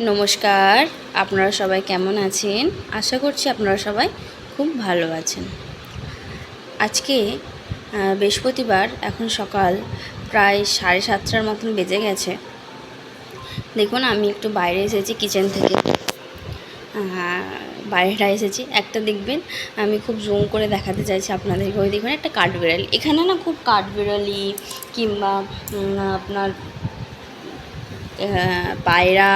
নমস্কার, আপনারা সবাই কেমন আছেন? আশা করছি আপনারা সবাই খুব ভালো আছেন। আজকে বৃহস্পতিবার, এখন সকাল প্রায় সাড়ে সাতটার মতন বেজে গেছে। দেখুন, আমি একটু বাইরে এসেছি কিচেন থেকে। বাইরেটা এসেছি। একটা দেখবেন, আমি খুব জুম করে দেখাতে চাইছি আপনাদেরকে। ওই দেখবেন একটা কাঠবিড়ালি। এখানে না খুব কাঠবিড়ালি কিংবা আপনার পায়রা,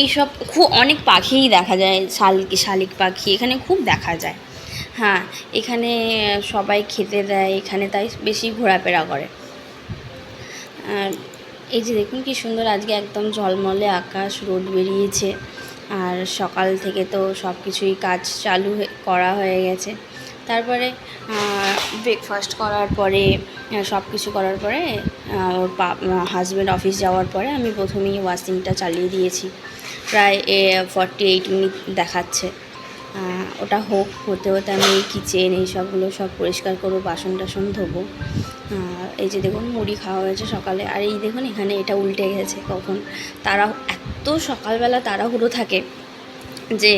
এইসব খুব অনেক পাখিই দেখা যায় শালিক শালিক পাখি, এখানে খুব দেখা যায়। হ্যাঁ এখানে সবাই খেতে দেয়, এখানে তাই বেশি ঘোরাফেরা করে। এই যে দেখুন কি সুন্দর আজকে একদম ঝলমলে আকাশ, রোদ বেরিয়েছে। আর সকাল থেকে তো সব কিছুই কাজ চালু করা হয়ে গেছে। তারপরে ব্রেকফাস্ট করার পরে সব কিছু করার পরে ওর হাজব্যান্ড অফিস যাওয়ার পরে আমি প্রথমেই ওয়াশিংটা চালিয়ে দিয়েছি। প্রায়, এ ফর্টি এইট মিনিট দেখাচ্ছে ওটা হোক, হতে হতে আমি এই কিচেন এই সবগুলো সব পরিষ্কার করব বাসন টাসন ধোবো এই যে দেখুন, মুড়ি খাওয়া হয়েছে সকালে। আর এই দেখুন, এখানে এটা উল্টে গেছে কখন? তারা, এত সকালবেলা তাড়াহুড়ো থাকে। যে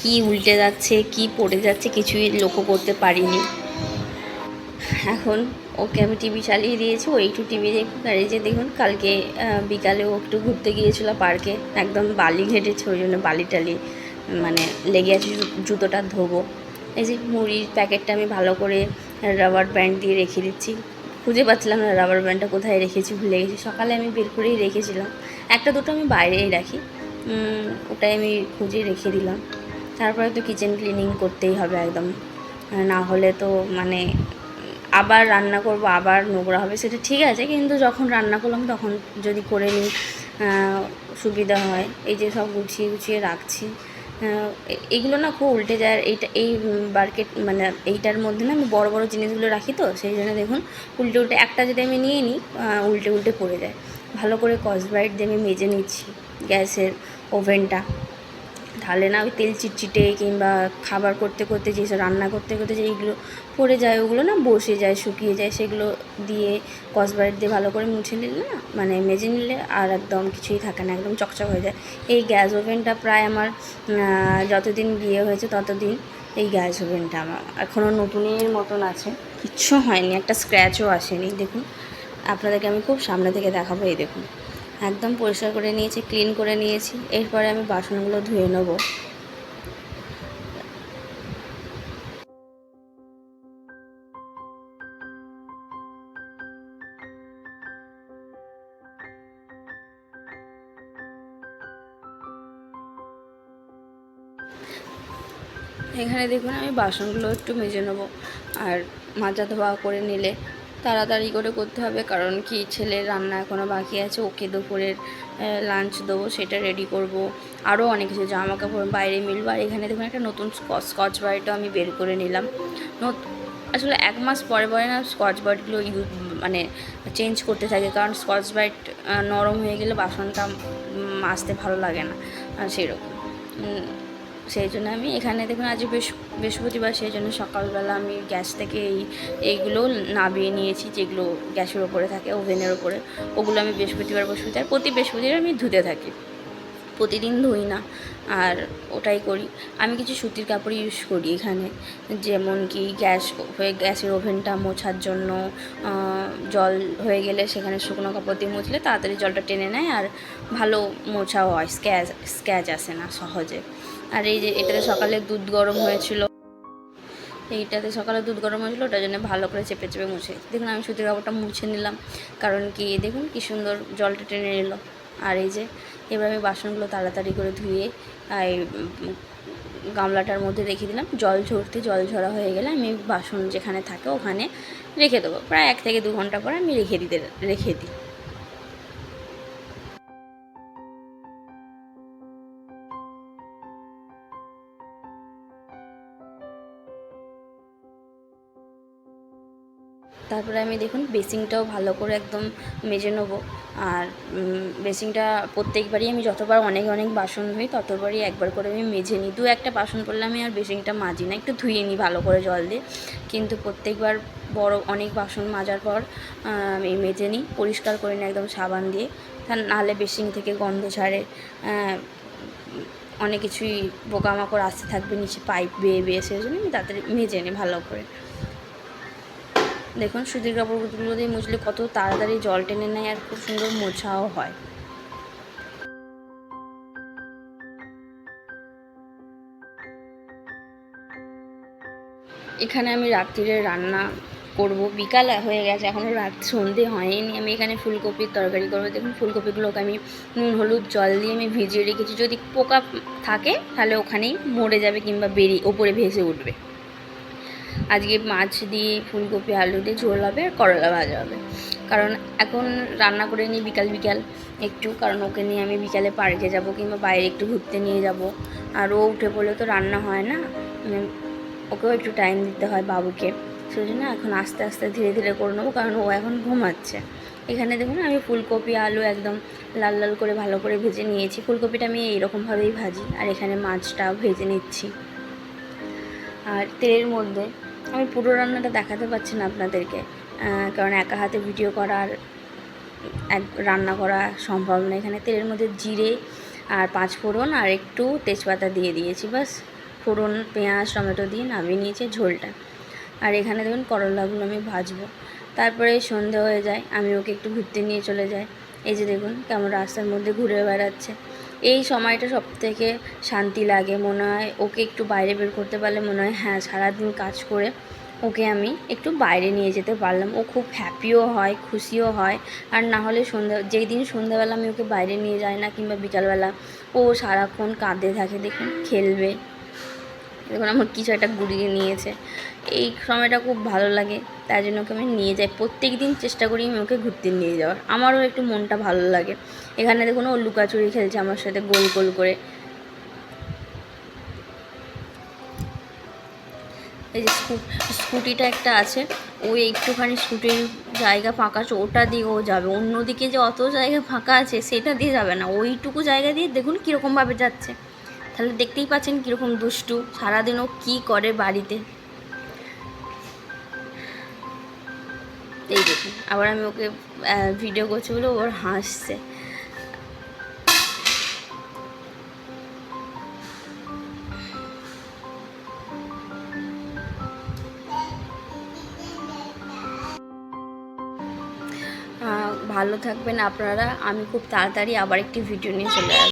কি উল্টে যাচ্ছে কি পড়ে যাচ্ছে কিছুই লক্ষ্য করতে পারিনি। এখন ওকে আমি টিভি চালিয়ে দিয়েছি ও একটু টিভি দেখুক। আর এই যে দেখুন কালকে আহ, বিকালে ও একটু ঘুরতে গিয়েছিল পার্কে একদম বালি ঘেটেছে ওই জন্য বালি টালি মানে লেগে আছে জুতোটা ধোবো। এই যে মুড়ির প্যাকেটটা আমি ভালো করে রাবার ব্যান্ড দিয়ে রেখে দিচ্ছি। খুঁজে পাচ্ছিলাম না রাবার ব্যান্ডটা কোথায় রেখেছি ভুলে গেছি। সকালে আমি বের করেই রেখেছিলাম। একটা দুটো আমি বাইরেই রাখি। ওটাই আমি খুঁজে রেখে দিলাম। তারপরে তো কিচেন ক্লিনিং করতেই হবে একদম। না হলে তো মানে আবার রান্না করব, আবার নোংরা হবে, সেটা ঠিক আছে। কিন্তু যখন রান্না করলাম, তখন যদি করে নিই সুবিধা হয়। এই যে সব গুছিয়ে গুছিয়ে রাখছি। এগুলো না খুব উল্টে যায়। এইটা, এই বার্কেট মানে এইটার মধ্যে না আমি বড় বড় জিনিসগুলো রাখি তো, সেই জন্য দেখুন, উল্টে উল্টে একটা যদি আমি নিয়ে নিই উল্টে উল্টে পড়ে যায়। ভালো করে কসব্রাইট দিয়ে আমি মেজে নিচ্ছি গ্যাসের। ওভেনটা। তাহলে না ওই তেল চিটচিটে কিংবা খাবার করতে করতে যেসব রান্না করতে করতে যেইগুলো পড়ে যায়, ওগুলো না বসে যায়, শুকিয়ে যায়, সেগুলো দিয়ে কসবাইট দিয়ে ভালো করে মুছে নিলে না মানে মেজে নিলে আর একদম কিছুই থাকে না, একদম চকচক হয়ে যায়। এই গ্যাস ওভেনটা প্রায় আমার যতদিন বিয়ে হয়েছে ততদিন এই গ্যাস ওভেনটা আমার এখনও নতুনের মতন আছে। কিচ্ছু হয়নি, একটা স্ক্র্যাচও আসেনি, দেখুন। আপনাদেরকে আমি খুব সামনে থেকে দেখাবো, এই দেখুন। একদম পরিষ্কার করে নিয়েছি ক্লিন করে নিয়েছি। এরপরে আমি বাসনগুলো ধুয়ে নেব। এখানে দেখুন আমি বাসনগুলো একটু মেজে নেব, আর মাজা ধোয়া করে নিলে তাড়াতাড়ি করে করতে হবে, কারণ কি ছেলের রান্না এখনও বাকি আছে, ওকে দুপুরের লাঞ্চ দেবো, সেটা রেডি করব। আরও অনেক কিছু জামা কাপড় বাইরে মিলবো, আর এখানে দেখুন একটা নতুন স্কচ ব্রাইটও আমি বের করে নিলাম। আসলে এক মাস পরে পরে না স্কচ ব্রাইটগুলো ইউজ মানে চেঞ্জ করতে থাকে, কারণ স্কচ ব্রাইট নরম হয়ে গেলে বাসনটা মাজতে ভালো লাগে না সেরকম। সেই জন্য আমি এখানে দেখুন আজ বৃহস্প বৃহস্পতিবার, সেই জন্য সকালবেলা আমি গ্যাস থেকে এই, এইগুলো নাবিয়ে নিয়েছি যেগুলো গ্যাসের ওপরে থাকে, ওভেনের ওপরে। ওগুলো আমি বৃহস্পতিবার বৃহস্পতিবার প্রতি বৃহস্পতিবার আমি ধুতে থাকি। প্রতিদিন ধুই না, আর ওটাই করি। আমি কিছু সুতির কাপড় ইউজ করি এখানে, যেমন কি গ্যাস হয়ে, গ্যাসের ওভেনটা মোছার জন্য জল হয়ে গেলে সেখানে শুকনো কাপড় দিয়ে মুছলে তাড়াতাড়ি জলটা টেনে নেয়, আর ভালো মোছাও হয়, স্ক্যাচ স্ক্যাচ আসে না সহজে। আর এই যে এটাতে সকালে দুধ গরম হয়েছিল। এইটাতে সকালে দুধ গরম হয়েছিল, ওটার জন্য ভালো করে চেপে চেপে মুছে দেখুন, আমি সুতির কাপড়টা মুছে নিলাম, কারণ কি, দেখুন কি সুন্দর জলটা টেনে নিল আর এই যে, এবার আমি বাসনগুলো তাড়াতাড়ি করে ধুয়ে গামলাটার মধ্যে রেখে দিলাম। জল ঝরতে জল ঝরা হয়ে গেলে আমি বাসন যেখানে থাকে ওখানে রেখে দেবো। প্রায় এক থেকে দু ঘণ্টা পরে আমি রেখে দিতে, রেখে দিই। তারপরে আমি দেখুন বেসিংটাও ভালো করে একদম মেজে নেব। আর বেসিংটা প্রত্যেকবারই আমি যতবার অনেক অনেক বাসন ধুই, ততবারই একবার করে আমি মেজে নিই। দু একটা বাসন পড়লে আমি আর বেসিংটা মাজি না, একটু ধুয়ে নিই ভালো করে জল দিয়ে। কিন্তু প্রত্যেকবার বড় অনেক বাসন মাজার পর আমি মেজে নিই, পরিষ্কার করে নিই একদম সাবান দিয়ে। নাহলে বেসিং থেকে গন্ধ ছাড়ে অনেক কিছুই পোকামাকড় আসতে থাকবে, নিচে পাইপ বেয়ে বেয়ে সেই জন্য আমি তাড়াতাড়ি মেজে নিই ভালো করে। দেখুন সুতির কাপড়গুলো দিয়ে মুছলে কত তাড়াতাড়ি জল টেনে নেয় আর খুব সুন্দর মোছাও হয়। এখানে আমি রাত্রিরে রান্না করব। বিকাল হয়ে গেছে এখনও রাত সন্ধে হয়নি। আমি এখানে ফুলকপির তরকারি করব। দেখুন, ফুলকপিগুলোকে আমি নুন, হলুদ, জল দিয়ে আমি ভিজিয়ে রেখেছি। যদি পোকা থাকে, তাহলে ওখানেই মরে যাবে কিংবা বেরিয়ে, ওপরে ভেসে উঠবে। আজকে মাছ দিয়ে ফুলকপি, আলু দিয়ে ঝোল হবে আর করলা ভাজা হবে। কারণ এখন রান্না করে নিই বিকাল বিকাল একটু, কারণ ওকে নিয়ে আমি বিকালে পার্কে যাব কিংবা বাইরে একটু ঘুরতে নিয়ে যাব। আর ও উঠে পড়লে তো রান্না হয় না ওকেও একটু টাইম দিতে হয় বাবুকে। সেই জন্য এখন আস্তে আস্তে ধীরে ধীরে করে নেব, কারণ ও এখন ঘুমাচ্ছে। এখানে দেখুন আমি ফুলকপি, আলু একদম লাল লাল করে ভালো করে ভেজে নিয়েছি। ফুলকপিটা আমি এইরকমভাবেই ভাজি, আর এখানে মাছটাও ভেজে নিচ্ছি। আর তেলের মধ্যে আমি পুরো রান্নাটা দেখাতে পারছি না আপনাদেরকে কারণ একা হাতে ভিডিও করার, এক, রান্না করা সম্ভব না। এখানে তেলের মধ্যে জিরে আর পাঁচ ফোড়ন আর একটু তেজপাতা দিয়ে দিয়েছি বাস ফোড়ন, পেঁয়াজ, টমেটো দিয়ে নামিয়ে নিয়েছি ঝোলটা। আর এখানে দেখুন করলাগুলো আমি ভাজবো। তারপরে সন্ধে হয়ে যায়, আমি ওকে একটু ঘুরতে নিয়ে চলে যাই। এই যে দেখুন কেমন রাস্তার মধ্যে ঘুরে বেড়াচ্ছে। এই সময়টা সব থেকে শান্তি লাগে। মনে হয় ওকে একটু বাইরে বের করতে পারলে মনে হয় হ্যাঁ সারাদিন কাজ করে ওকে আমি একটু বাইরে নিয়ে যেতে পারলাম। ও খুব হ্যাপিও হয়, খুশিও হয়। আর না হলে সন্ধ্যা যেই দিন সন্ধ্যাবেলা আমি ওকে বাইরে নিয়ে যাই না কিংবা বিকালবেলা, ও সারাক্ষণ কাঁদে থাকে, দেখুন, খেলবে। দেখুন, আমার কিছু একটা গুড়িয়ে নিয়েছে। এই সময়টা খুব ভালো লাগে, তাই জন্য ওকে আমি নিয়ে যাই। প্রত্যেক দিন চেষ্টা করি আমি ওকে ঘুরতে নিয়ে যাওয়ার। আমারও একটু মনটা ভালো লাগে। এখানে দেখুন, ও লুকাচুরি খেলছে আমার সাথে গোল গোল করে। এই যে স্কু- স্কুটিটা একটা আছে ওই একটুখানি স্কুটির জায়গা ফাঁকা আছে, ওটা দিয়ে ও যাবে। অন্যদিকে যে অত জায়গা ফাঁকা আছে, সেটা দিয়ে যাবে না। ওইটুকু জায়গা দিয়ে দেখুন কীরকমভাবে যাচ্ছে। তাহলে দেখতেই পাচ্ছেন কীরকম দুষ্টু সারাদিন ও কী করে বাড়িতে। এই দেখুন, আবার আমি ওকে ভিডিও করছি বলে ওর হাসছে। ভালো থাকবেন আপনারা। আমি খুব তাড়াতাড়ি আবার একটি ভিডিও নিয়ে চলে আসব।